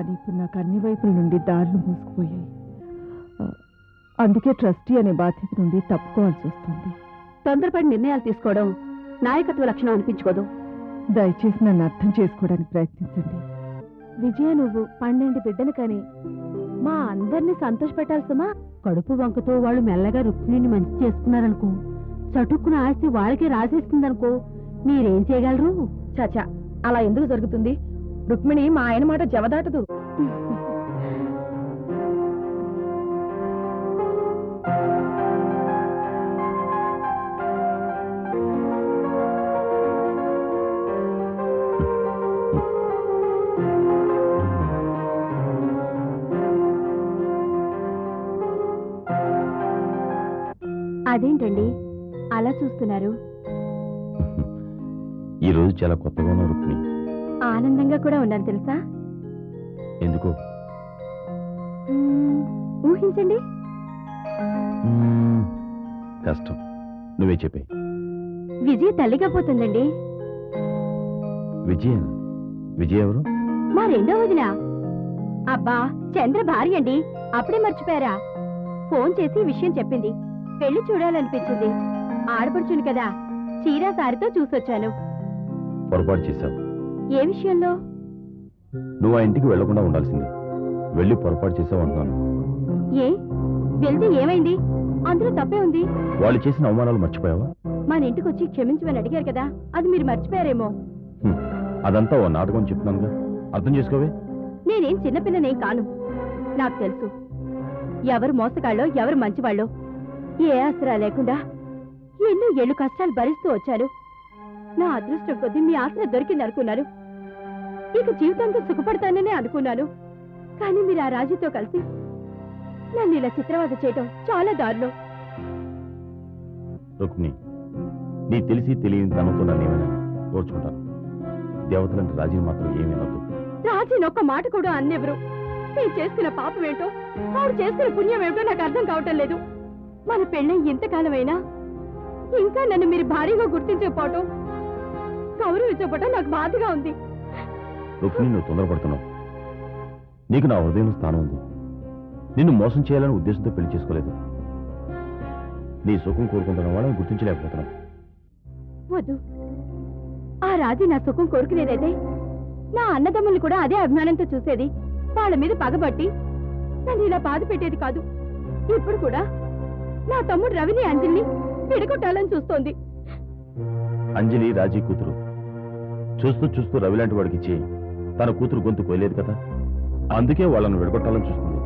కానీ ఇప్పుడు నాకు అన్ని వైపుల నుండి దారులు మూసుకుపోయాయి. అందుకే ట్రస్టీ అనే బాధ్యత నుండి తప్పుకోవాల్సి వస్తుంది. తొందరపడి నిర్ణయాలు తీసుకోవడం నాయకత్వ లక్షణం అనిపించుకోదు. దయచేసి నన్ను అర్థం చేసుకోవడానికి ప్రయత్నించండి. విజయ నువ్వు పన్నెండు బిడ్డను కని మా అందరినీ సంతోషపెట్టాలి సుమా కడుపు వంకతో వాళ్ళు మెల్లగా రుక్మిణిని మంచి చేసుకున్నారనుకో చటుక్కున ఆస్తి వాళ్ళకి రాసేస్తుందనుకో మీరేం చేయగలరు? చాచా అలా ఎందుకు జరుగుతుంది? రుక్మిణి మా ఆయన మాట జవదాటదు. అదేంటండి? అలా చూస్తున్నారు. ఈ రోజు చాలా కొత్తగా ఉన్నావు రుక్మిణి. ఆనందంగా కూడా ఉన్నాను తెలుసా? ఎందుకు? ఊహించండి. కష్టం. నువ్వే చెప్పే. విజయ్ తల్లిగా పోతుందండి. విజయ విజయ ఎవరు? మా రెండో వదిన. అబ్బా చంద్ర భార్య అండి. అప్పుడే మర్చిపోయారా? ఫోన్ చేసి విషయం చెప్పింది. పెళ్ళి చూడాలనిపించింది. ఆడపడుచును కదా. చీరా సారితో చూసొచ్చాను. పొరపాటు చేశావు. ఏ విషయంలో? నువ్వు ఆ ఇంటికి వెళ్ళకుండా ఉండాల్సింది. వెళ్ళి పొరపాటు చేసావు అంటున్నాను. ఏ? వెళ్తే ఏమైంది? అందులో తప్పే ఉంది. వాళ్ళు చేసిన అవమానాలు మర్చిపోయావా? మన ఇంటికి వచ్చి క్షమించమని అడిగారు కదా అది మీరు మర్చిపోయారేమో. అదంతా ఓ నాటకం చెప్తున్నానుగా. అర్థం చేసుకోవే. నేనేం చిన్నపిల్లనేం కాను. నాకు తెలుసు. ఎవరు మోసగాళ్ళో ఎవరు మంచివాళ్ళో. ఏ ఆసరా లేకుండా ఎన్నో ఏళ్ళు కష్టాలు భరిస్తూ వచ్చాను నా అదృష్టం కొద్దీ మీ ఆసరా దొరికింది అనుకున్నాను ఇక జీవితాంతం సుఖపడతాననే అనుకున్నాను. కానీ మీరు ఆ రాజుతో కలిసి నన్ను ఇలా చిత్రవద చేయటం చాలా దారుణం. రుక్మిణి నీ తెలిసి తెలియని తనతో నన్ను ఏమైనా ఓర్చుకుంటాను. దేవతలంటే రాజీని మాత్రం ఏమీ అనొద్దు రాజీని ఒక్క మాట కూడా అన్నెవరు నేను చేస్తున్న పాపం ఏంటో ఆవిడ చేస్తున్న పుణ్యం ఏమిటో నాకు అర్థం కావటం లేదు. మన పెళ్ళై ఎంతకాలమైనా ఇంకా నన్ను మీరు భారీగా గుర్తించకపోవటం గౌరవించకపోవటం నాకు బాధగా ఉంది. రుక్మిణి నువ్వు తొందరపడుతున్నావు. నీకు నా హృదయంలో స్థానం ఉంది. నిన్ను మోసం చేయాలనే ఉద్దేశంతో పెళ్ళి చేసుకోలేదు. నీ సుఖం కోరుకుంటున్న వాళ్ళని గుర్తించలేకపోతున్నావు వద్దు. ఆ రాజీ నా సుఖం కోరుకునేదైతే నా అన్నదమ్ముల్ని కూడా అదే అభిమానంతో చూసేది. వాళ్ళ మీద పగబట్టి నన్ను ఇలా బాధ పెట్టేది కాదు. ఇప్పుడు కూడా నా తమ్ముడు రవిని అంజలిని విడగొట్టాలని చూస్తోంది. అంజలి రాజీ కూతురు. చూస్తూ చూస్తూ రవి లాంటి వాడికి ఇచ్చి తన కూతురు గొంతు కోయలేదు కదా? అందుకే వాళ్ళను విడగొట్టాలని చూస్తుంది.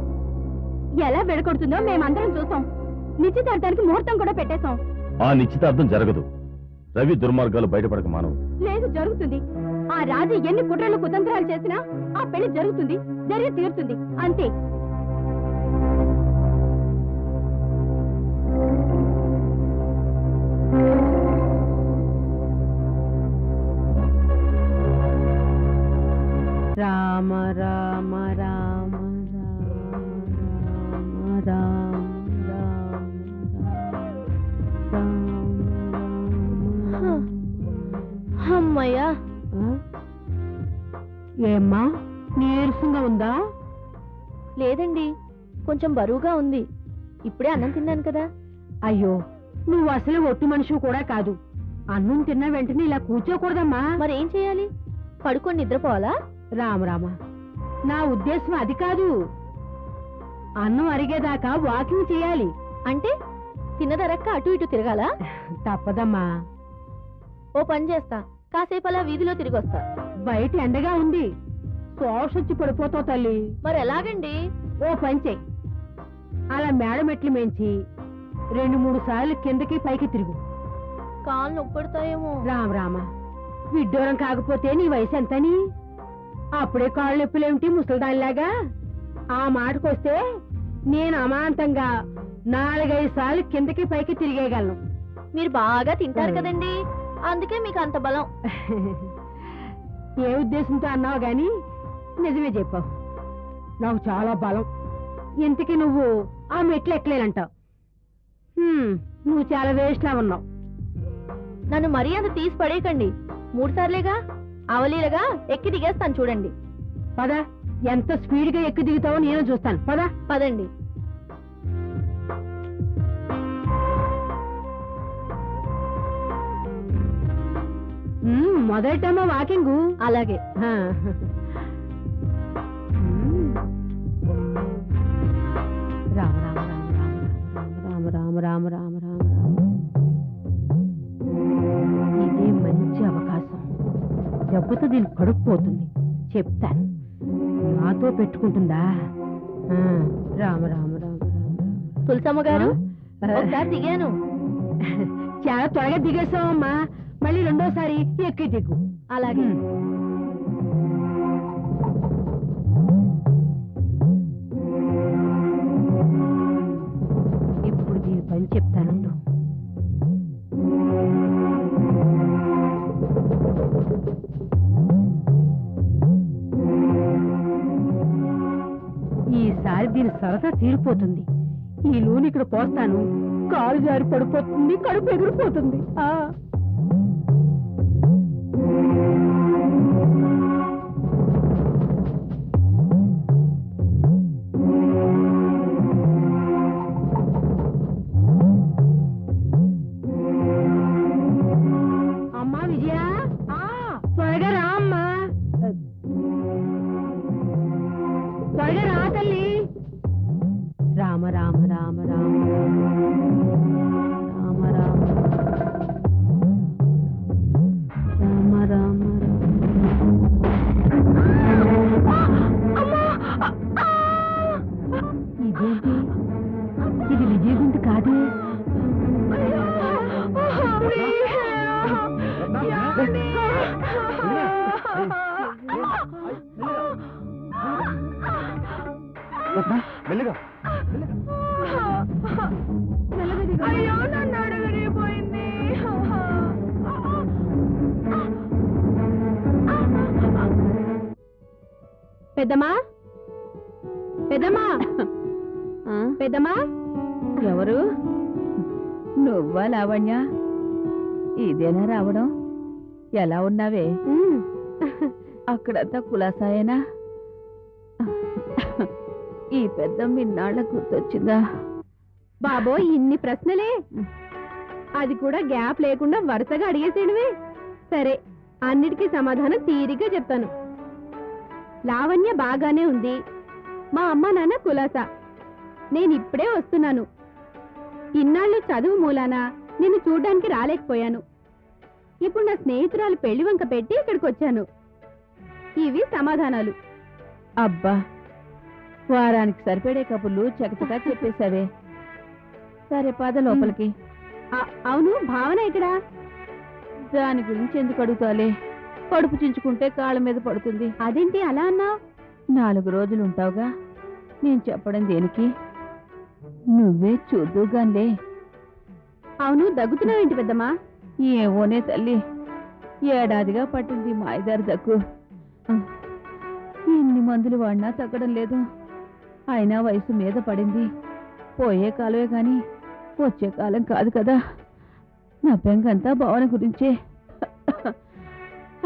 ఎలా విడగొడుతుందో మేమందరం చూసాం. నిశ్చితార్థానికి ముహూర్తం కూడా పెట్టేశాం. ఆ నిశ్చితార్థం జరగదు. రవి దుర్మార్గాలు బయటపడక మానవు. లేదు జరుగుతుంది. ఆ రాజు ఎన్ని కుట్రలు కుతంత్రాలు చేసినా ఆ పెళ్ళి జరుగుతుంది. జరిగి తీరుతుంది. అంతే. రామ రామ రామ రామ రామ అమ్మయ్యా. ఏమ్మా నీరసంగా ఉందా? లేదండి కొంచెం బరువుగా ఉంది. ఇప్పుడే అన్నం తిన్నాను కదా. అయ్యో నువ్వు అసలు ఒట్టు మనిషి కూడా కాదు. అన్నం తిన్న వెంటనే ఇలా కూర్చోకూడదమ్మా. మరేం చేయాలి? పడుకొని నిద్రపోవాలా? రామ రామ. నా ఉద్దేశం అది కాదు. అన్నం అరిగేదాకా వాకింగ్ చేయాలి. అంటే తిన్నదరక్క అటు ఇటు తిరగాలా? తప్పదమ్మా. ఓ పని చేస్తా. కాసేపు అలా వీధిలో తిరిగి వస్తా బయట ఎండగా ఉంది. వచ్చి పడిపోతావు తల్లి. మరి ఎలాగండి? ఓ పని చెయ్యి అలా మేడ మెట్లు మేంచి రెండు మూడు సార్లు కిందకి పైకి తిరుగు. కాళ్ళు నొప్పెడతాయేమో రామ రామ. విడ్డూరం కాకపోతే నీ వయసు ఎంతని అప్పుడే కాళ్ళు నొప్పులేమిటి ముసలిదానిలాగా? ఆ మాటకొస్తే నేను అమాంతంగా నాలుగైదు సార్లు కిందకి పైకి తిరిగేయగలను. మీరు బాగా తింటారు కదండి. అందుకే మీకు అంత బలం. ఏ ఉద్దేశంతో అన్నావు గాని నిజమే చెప్పావు. నాకు చాలా బలం. ఇంతకి నువ్వు ఆ మెట్లు ఎక్కలేనంటావు. నువ్వు చాలా వేస్ట్ లా ఉన్నావు. నన్ను మరీ అంత తీసి పడేయకండి. మూడు సార్లేగా? అవలీలగా ఎక్కి దిగేస్తాను చూడండి పదా ఎంత స్పీడ్గా ఎక్కి దిగుతావో నేను చూస్తాను పదా పదండి మొదటేమో వాకింగ్ అలాగే రామ రామ రామ రామ రామ రామ రామ రామ రామ దెబ్బతో దీని కడుపు పోతుంది. చెప్తాను. నాతో పెట్టుకుంటుందా? ఆ, రామ రామ రామ రామ తులసమ్మ గారు ఆ? ఒకసారి దిగాను. చాలా త్వరగా దిగేసావమ్మా మళ్ళీ రెండోసారి ఎక్కి దిగు. అలాగే. ఇప్పుడు దీని పని చెప్తానుండు సరదా తీరిపోతుంది. ఈ నూనె ఇక్కడ పోస్తాను. కాలు జారి పడిపోతుంది కడుపు ఎగిరిపోతుంది. పెద్దమ్మా? పెద్దమ్మా? పెద్దమ్మా? ఎవరు? నువ్వా లావణ్య? ఇదేనా రావడం? ఎలా ఉన్నావే? అక్కడంతా కులాసాయేనా? ఈ పెద్ద మిన్నాళ్ళ గుర్తొచ్చిందా? బాబోయ్ ఇన్ని ప్రశ్నలే. అది కూడా గ్యాప్ లేకుండా వరుసగా అడిగేసేయడమే. సరే అన్నిటికీ సమాధానం తీరిగ్గా చెప్తాను. లావణ్య బాగానే ఉంది. మా అమ్మ నాన్న కులాసా. నేను ఇప్పుడే వస్తున్నాను. ఇన్నాళ్ళు చదువు మూలాన నిన్ను చూడ్డానికి రాలేకపోయాను. ఇప్పుడు నా స్నేహితురాలు పెళ్ళి వంక పెట్టి ఇక్కడికి వచ్చాను ఇవి సమాధానాలు. అబ్బా వారానికి సరిపడే కబుర్లు చకచకా చెప్పేశావే. సరే పద లోపలికి. అవును భావన ఇక్కడ దాని గురించి ఎందుకు అడుగుతాలే కడుపు చించుకుంటే కాళ్ళ మీద పడుతుంది. అదేంటి అలా అన్నావు? నాలుగు రోజులు ఉంటావుగా నేను చెప్పడం దేనికి? నువ్వే చూద్దుగాన్లే. అవును దగ్గుతున్నావేంటి పెద్దమ్మా? ఏవోనే తల్లి. ఏడాదిగా పట్టింది మాయదారి దక్కు ఎన్ని మందులు వాడినా తగ్గడం లేదు. అయినా వయసు మీద పడింది. పోయే కాలమే కాని వచ్చే కాలం కాదు కదా. నా బెంగంతా భావన గురించే.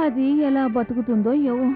అది ఎలా బతుకుతుందో ఏవో.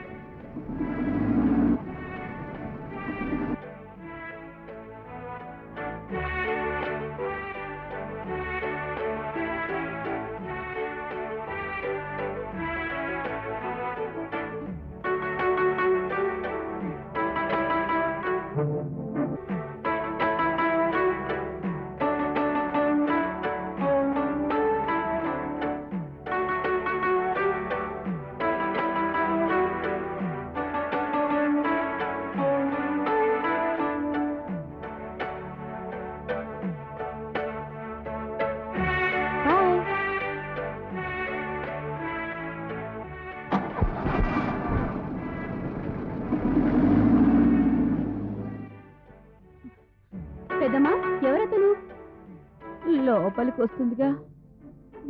వస్తుందిగా.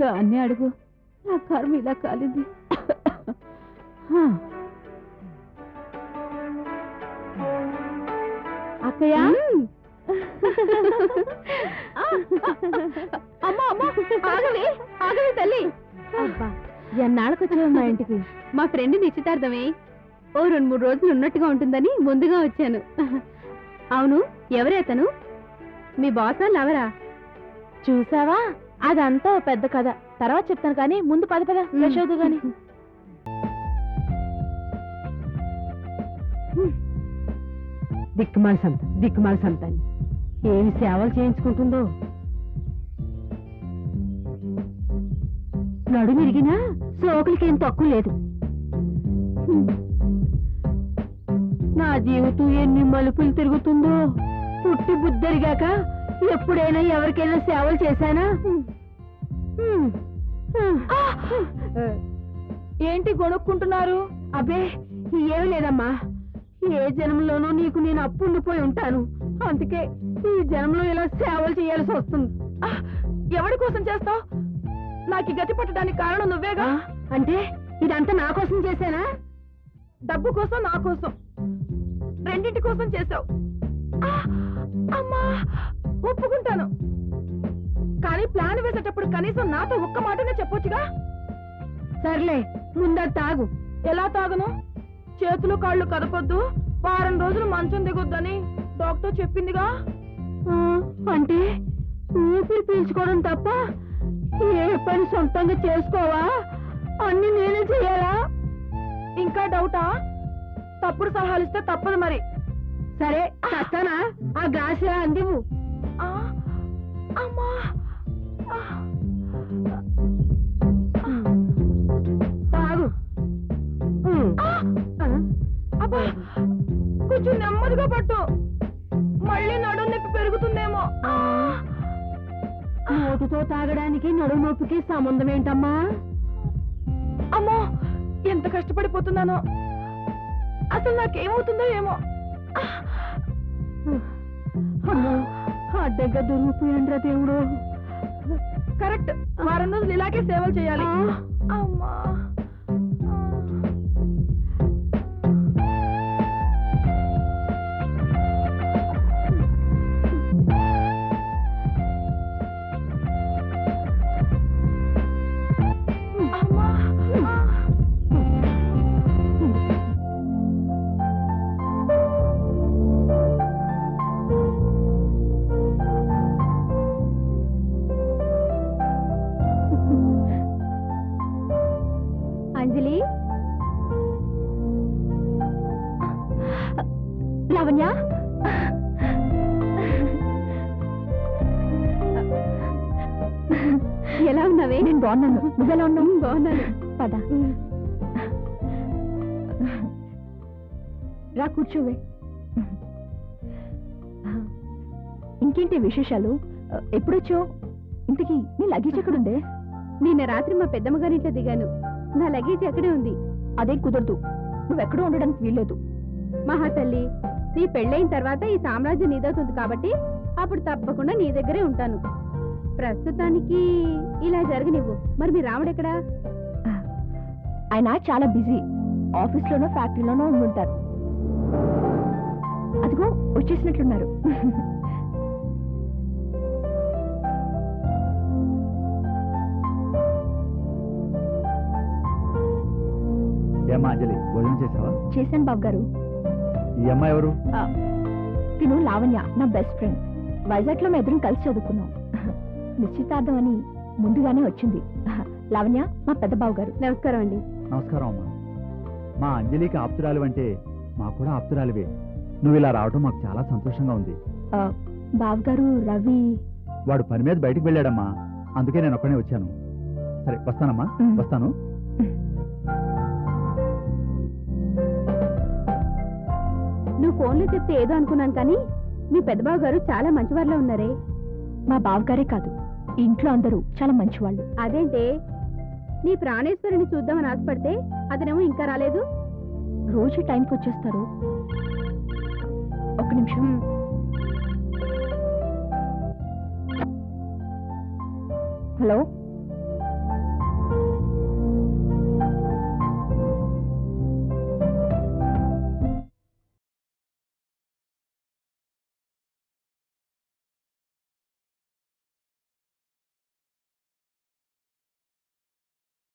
దాన్ని అడుగు. నా కర్మ ఇలా కాలింది. అక్కయ్య? అమ్మా అమ్మా ఆగవే ఆగవే తల్లి. అబ్బా ఎన్నాళ్ళకి వచ్చావు మా ఇంటికి? మా ఫ్రెండ్ నిశ్చితార్థమే. ఓ రెండు మూడు రోజులు ఉన్నట్టుగా ఉంటుందని ముందుగా వచ్చాను. అవును ఎవరే అతను? మీ బాసా లవరా? చూసావా? అదంతా పెద్ద కథ. తర్వాత చెప్తాను కానీ ముందు పద పద ఫ్రెష్ అవుతూ గాని. దిక్కుమాల సంత దిక్కుమాల సంత అని. ఏమి సేవలు చేయించుకుంటుందో? నడు విరిగినా సోకులకేం తక్కువ లేదు. నా జీవితం ఎన్ని మలుపులు తిరుగుతుందో పుట్టి బుద్ధరిగాక ఎప్పుడైనా ఎవరికైనా సేవలు చేశానా. ఏంటి గొనుక్కుంటున్నారు అబ్బే ఏం లేదమ్మా. ఏ జన్మలోనూ నీకు నేను అప్పుండిపోయి ఉంటాను. అందుకే ఈ జన్మలో ఇలా సేవలు చేయాల్సి వస్తుంది. ఎవరి కోసం చేస్తావు? నాకు గతి పట్టడానికి కారణం నువ్వేగా? అంటే ఇదంతా నా కోసం చేశానా? డబ్బు కోసం నా కోసం. రెండింటి కోసం చేసావు అమ్మా! ఒప్పుకుంటాను. కానీ ప్లాన్ వేసేటప్పుడు కనీసం నాతో ఒక్క మాటనే చెప్పొచ్చుగా? సర్లే ముందా తాగు. ఎలా తాగను? చేతులు కాళ్ళు కదపొద్దు. వారం రోజులు మంచం దిగొద్దని డాక్టర్ చెప్పిందిగా? అంటే ఊపిరి పీల్చుకోవడం తప్ప ఏ పని సొంతంగా చేసుకోవా? అన్ని నేనే చేయాలా? ఇంకా డౌటా? తప్పుడు సలహాలు ఇస్తే తప్పదు మరి. సరే చేస్తానా? ఆ గ్లాస్ అందివు నోటితో తాగడానికి నడుము నొప్పికి సంబంధం ఏంటమ్మా? అమ్మో ఎంత కష్టపడిపోతున్నానో. అసలు నాకేమవుతుందో ఏమో. ఆ, అమ్మో అడ్డగా దొరికిపోయిండ్రా దేవుడు. కరెక్ట్. వారం రోజులు ఇలాగే సేవలు చేయాలి. అమ్మా. బాగున్నాను. నువ్వెలా ఉన్నావు? బాగున్నాను. పద. రా కూర్చోవే. ఇంకేంటి విశేషాలు? ఎప్పుడొచ్చావు? ఇంతకీ నీ లగేజ్ ఎక్కడుందే? నిన్న రాత్రి మా పెద్దమ్మ గారింట్లో దిగాను. నా లగేజ్ అక్కడే ఉంది. అదేం కుదరదు. నువ్వెక్కడో ఉండడానికి వీల్లేదు. మహాతల్లి నీ పెళ్ళైన తర్వాత ఈ సామ్రాజ్యం నీదవుతుంది కాబట్టి అప్పుడు తప్పకుండా నీ దగ్గరే ఉంటాను. ప్రస్తుతానికి ఇలా జరగనివ్వు. మరి మీ రాముడు ఎక్కడా? ఆయన చాలా బిజీ. ఆఫీస్లోనో ఫ్యాక్టరీలోనో ఉండుంటారు. అదిగో వచ్చేసినట్లున్నారు. ఏమ్మా అంజలి భోజనం చేసావా? చేశాను బాబు గారు ఈ అమ్మాయి ఎవరు? తిను లావణ్య నా బెస్ట్ ఫ్రెండ్. వైజాగ్లో మేము ఇద్దరం కలిసి చదువుకున్నాం. నిశ్చితార్థం అని ముందుగానే వచ్చింది. లావణ్య మా పెద్ద బాబు గారు నమస్కారం అండి. నమస్కారం అమ్మా. మా అంజలికి ఆప్తురాలు అంటే మాకు కూడా ఆప్తురాలివే. నువ్వు ఇలా రావడం మాకు చాలా సంతోషంగా ఉంది. బాబు గారు రవి. వాడు పని మీద బయటికి వెళ్ళాడమ్మా. అందుకే నేను ఒక్కనే వచ్చాను. సరే వస్తానమ్మా. మ్. వస్తాను. నువ్వు ఫోన్లో చెప్తే ఏదో అనుకున్నాను కానీ మీ పెద్దబాబు గారు చాలా మంచివారిలో ఉన్నారే. మా బావగారే కాదు. ఇంట్లో అందరూ చాలా మంచివాళ్ళు. అదేంటే నీ ప్రాణేశ్వరుని చూద్దామని ఆశపడితే అతనేమో ఇంకా రాలేదు? రోజు టైంకి వచ్చేస్తారు. ఒక నిమిషం. హలో?